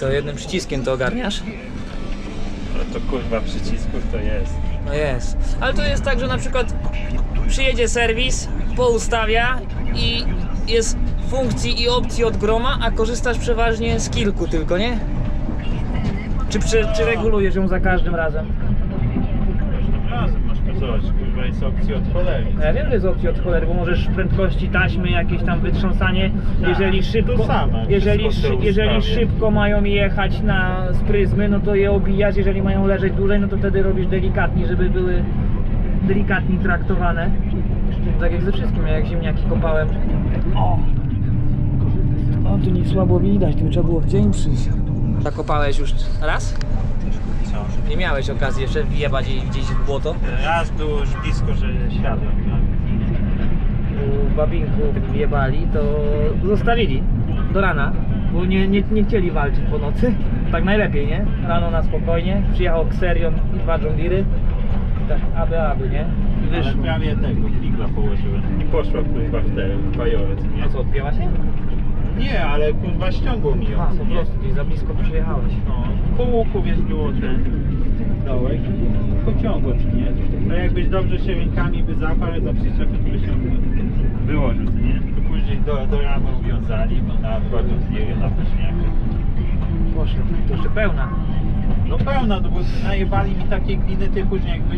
Co, jednym przyciskiem to ogarniasz? No to kurwa przycisków to jest. No jest. Ale to jest tak, że na przykład przyjedzie serwis, poustawia i jest funkcji i opcji od groma, a korzystasz przeważnie z kilku tylko, nie? Czy, czy, czy regulujesz ją za każdym razem? Każdym razem masz to jest opcja od cholery. No ja wiem, że jest opcja od cholery, bo możesz prędkości taśmy, jakieś tam wytrząsanie, jeżeli szybko, to samo, jeżeli, wszystko szy, te jeżeli szybko mają jechać na z pryzmy, no to je obijasz, jeżeli mają leżeć dłużej, no to wtedy robisz delikatnie, żeby były delikatnie traktowane. Tak jak ze wszystkim, ja jak ziemniaki kopałem. O! O, tu nie słabo widać, tu trzeba było w dzień przyjść. Zakopałeś już raz? Nie miałeś okazji jeszcze wjebać jej gdzieś w błoto? Raz było już blisko, że siadłem. no. u babinku wjebali, to zostawili do rana, bo nie, nie, nie chcieli walczyć po nocy. Tak najlepiej, nie? Rano na spokojnie, przyjechał Xerion i dwa John. Tak, aby, aby, nie? I Ale wyszło. prawie tego fligla położyłem. I poszła kurwa w te nie? A co, odbiła się? Nie, ale kurwa ściągło mi ją, A, po nie? prostu, gdzieś za blisko przyjechałeś. No, po łuku wiesz było ten dołek i pociągło, co nie? No jakbyś dobrze się rękami by zaparł za przyczepę, to by się wyłożył, co nie? To później do, do ramy uwiązali, bo na bardzo zbierę na pośmiech. Poszedł, to jeszcze pełna. No pełna, no bo najebali mi takie gliny, ty później jakby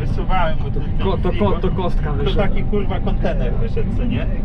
wysuwałem, bo to, Ko, to, ko, to kostka to wyszła. taki kurwa kontener wyszedł, co nie?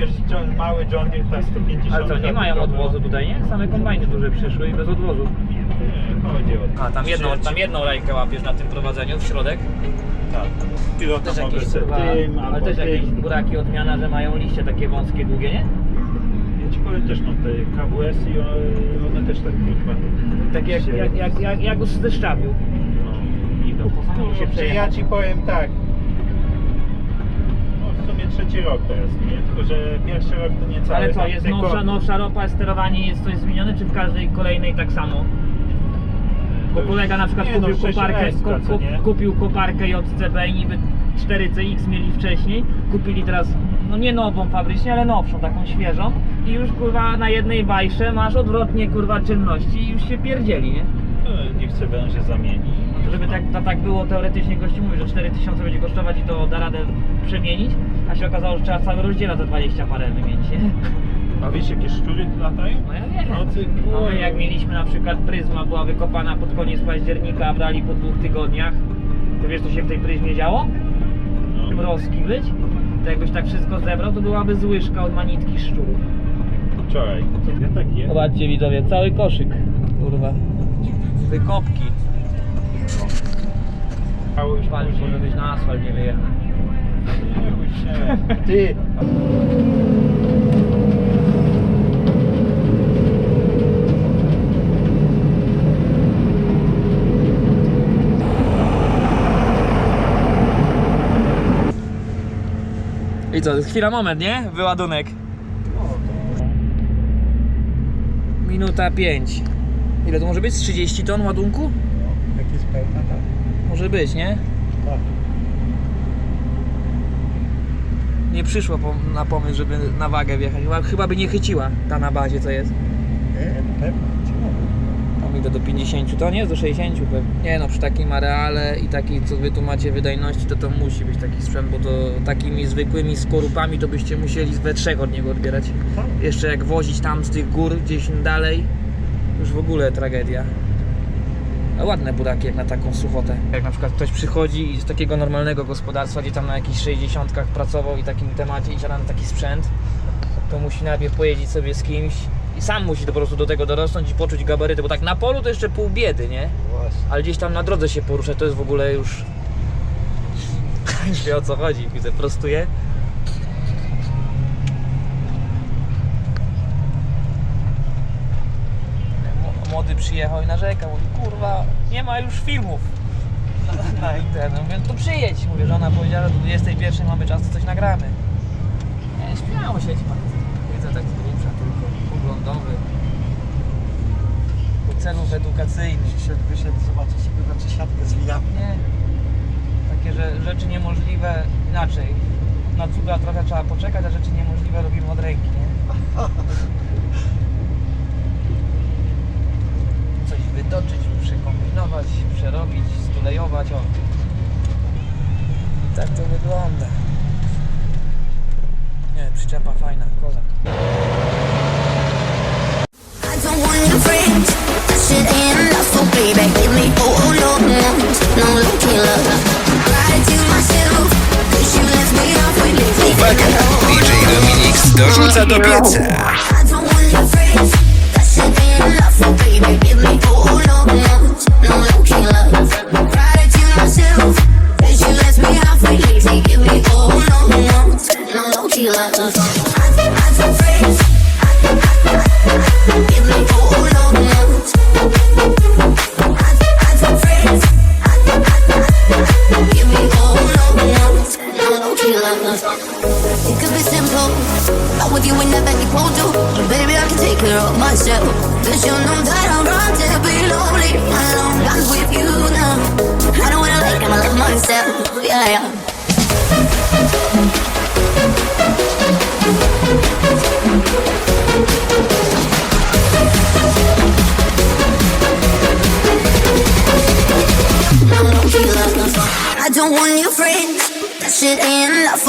No wiesz, John, mały John Deere ta 150 Ale co, nie mają odwozu tutaj, nie? Same kombajny duże przyszły i bez odwozu. Nie, chodzi o A, tam jedną, tam jedną rajkę łapiesz na tym prowadzeniu w środek. Tak. Pilota Też jakieś, kurwa, tym, ale albo też jakieś tym. buraki odmiana, że mają liście takie wąskie, długie, nie? Ja ci powiem, też mam te KWS i one też tak kurwa. Takie jak, się- jak, jak, jak, jak ze szczawiu. No, idą. No, się Czy ja ci powiem tak. No sumie trzeci rok teraz, nie? Tylko, że pierwszy rok to nie cały. Ale co, jest tylko- nowsza, nowsza ropa, sterowanie jest coś zmienione, czy w każdej kolejnej tak samo? Bo kolega na przykład Nie, no, kupił, koparkę, ko, nie? kupił koparkę JCB i niby 4CX mieli wcześniej, kupili teraz, no nie nową fabrycznie, ale nowszą, taką świeżą i już kurwa na jednej wajsze masz odwrotnie kurwa czynności i już się pierdzieli, nie? No, Nie chcę węże zamieni. Żeby tak, to tak było teoretycznie gościu mówi, że 4000 będzie kosztować i to da radę przemienić, a się okazało, że trzeba cały rozdziela za 20 parę wymienić, nie? A wiesz jakie szczury tu latają? No ja wiem. No ty A my jak mieliśmy na przykład pryzma była wykopana pod koniec października, a brali po dwóch tygodniach, to wiesz co się w tej pryzmie działo? No. Mrozki być? To jakbyś tak wszystko zebrał, to byłaby złyszka od manitki szczurów. Wczoraj. Ja tak jest. Zobaczcie widzowie, cały koszyk. Kurwa. Wykopki. Mało już Palisz, może być na asfalt nie wyjechał. Ty! I co, chwila, moment, nie? Wyładunek. Minuta 5. Ile to może być? Z 30 ton ładunku? Jak jest pełna, tak. Może być, nie? tak. Nie przyszło po, na pomysł, żeby na wagę wjechać. Chyba, chyba by nie chyciła ta na bazie, co jest. Nie, pewnie. Tam idę do 50, to nie jest do 60 pewnie. Nie no, przy takim areale i takiej, co wy tu macie wydajności, to to musi być taki sprzęt, bo to takimi zwykłymi skorupami to byście musieli we trzech od niego odbierać. Jeszcze jak wozić tam z tych gór gdzieś dalej, już w ogóle tragedia. Ładne buraki jak na taką suchotę. Jak na przykład ktoś przychodzi i z takiego normalnego gospodarstwa, gdzie tam na jakichś 60 pracował i takim temacie i siada na taki sprzęt, to musi najpierw pojeździć sobie z kimś i sam musi po prostu do tego dorosnąć i poczuć gabaryty, bo tak na polu to jeszcze pół biedy, nie? Właśnie. Ale gdzieś tam na drodze się poruszać to jest w ogóle już... już wie o co chodzi, widzę, prostuje. Przyjechał i narzekał, mówi, kurwa, nie ma już filmów na, na internet. Mówię, to przyjedź. Mówię, żona powiedziała, że do 21 mamy czas, to coś nagramy. Nie, śmiało się, pan. Widzę tak z grubsza tylko, poglądowy. Do celów edukacyjnych. Przyszedł, wyszedł zobaczyć, kurwa, czy siatkę zwijamy. Nie. Takie że, rzeczy niemożliwe inaczej. Na cuda trochę trzeba poczekać, a rzeczy niemożliwe robimy od ręki, nie? wytoczyć, przekombinować, przerobić, stulejować. O. Tak to wygląda. Nie, przyczepa fajna, kozak. Uwaga! DJ Dominix dorzuca do pieca. I'm us.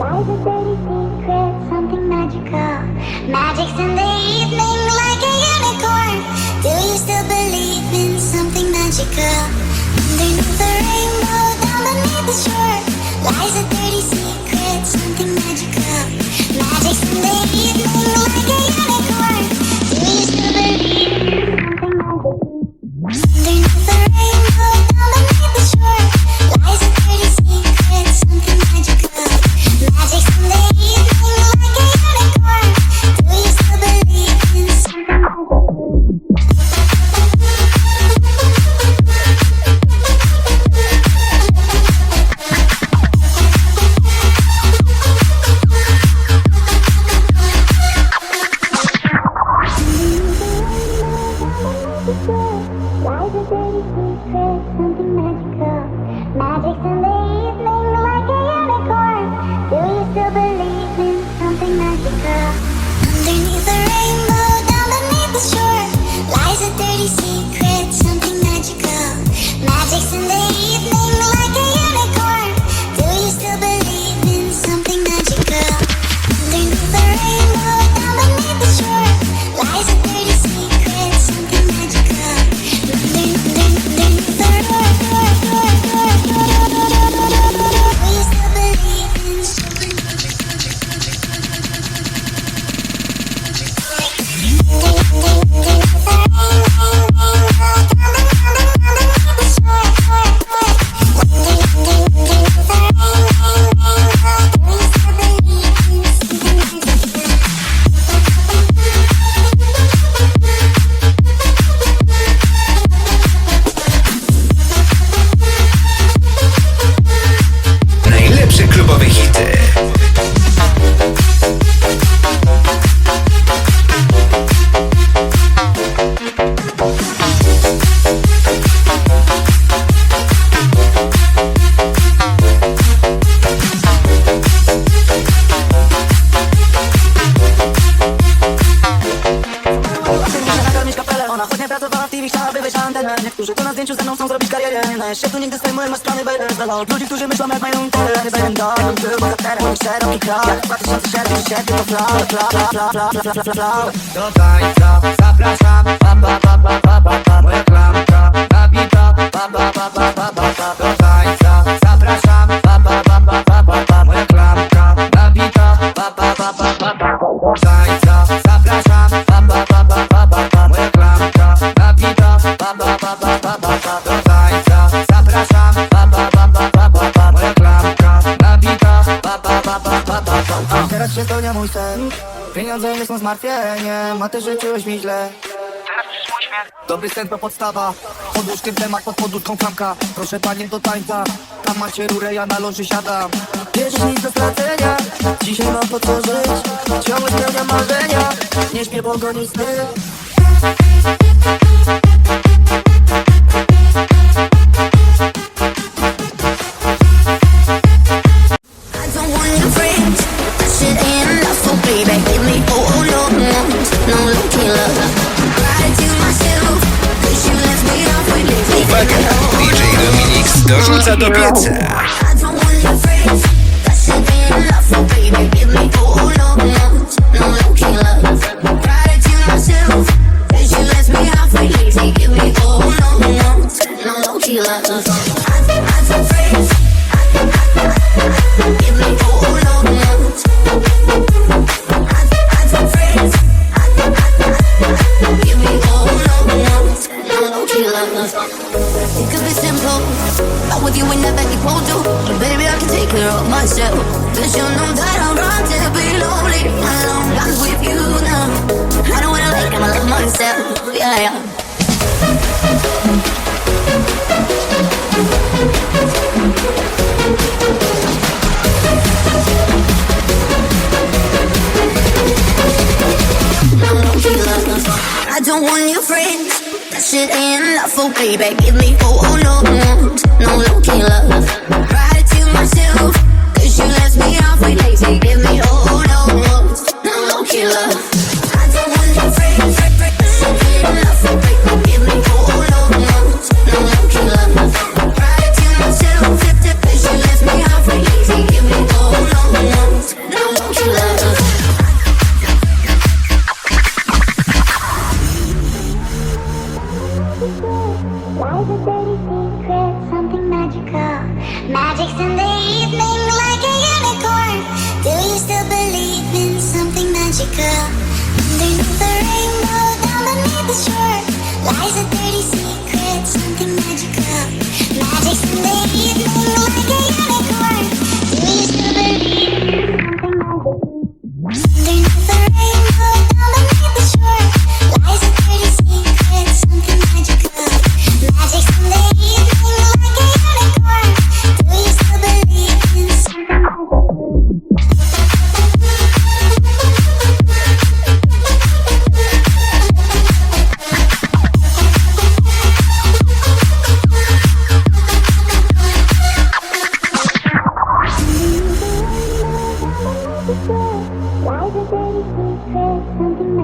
a dirty secret, something magical. Magic's in the evening like a unicorn. Do you still believe in something magical? Underneath the rainbow, down beneath the shore. Lies a jedyne Światło nigdy zdejmuje, masz plany, baby Zdala od ludzi, którzy myślą jak mają interes Baby, dobrym był bohaterem, mam szeroki krok 2007, to flow, flow, flow, flow, flow, flow, flow Do tańca zapraszam, pa, pa, pa, pa, pa. Pieniądze nie są zmartwieniem A ty życzyłeś mi źle. Dobry sen to podstawa Pod łóżkiem temat, pod poduszką klamka. Proszę panie do tańca Tam macie rurę, ja na loży siadam. Wierzysz nic do stracenia Dzisiaj mam po co żyć. Ciągle spełniam marzenia Nie śpię, bo goni sny художница Дубица. Give me all no, no, no, no, no, no, no, no, no, for payback, give me four, oh no, mm, no, no looking love. Right to myself. girl.